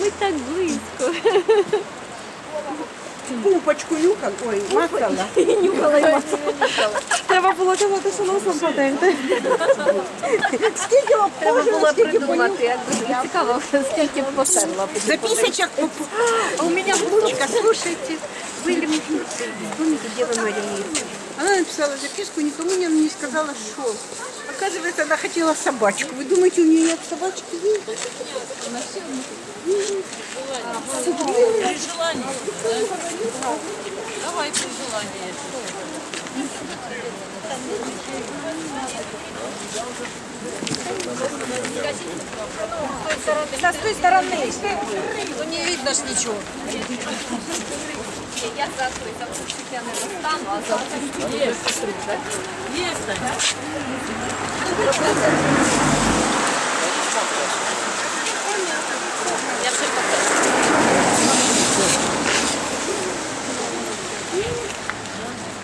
Ми так близько. Пупочку нюхав, ой, мацала. Треба було казати, що носом патенти. Скільки Треба обхожу, було скільки придумати, як дуже цікаво, скільки б потерла. За писочек, а у меня внучка, слушайте, были мы, помните, Дева Мария? Она написала записку, никому не, не сказала, что. Оказывается, она хотела собачку. Вы думаете, у нее нет собачки? Нет. При желании. да? Давай при желании стороны. Со своей стороны. Ну не видно ж ничего. Я завтра, завтра я, наверное, встану, а завтра... Есть. Есть, да? Я все покажу.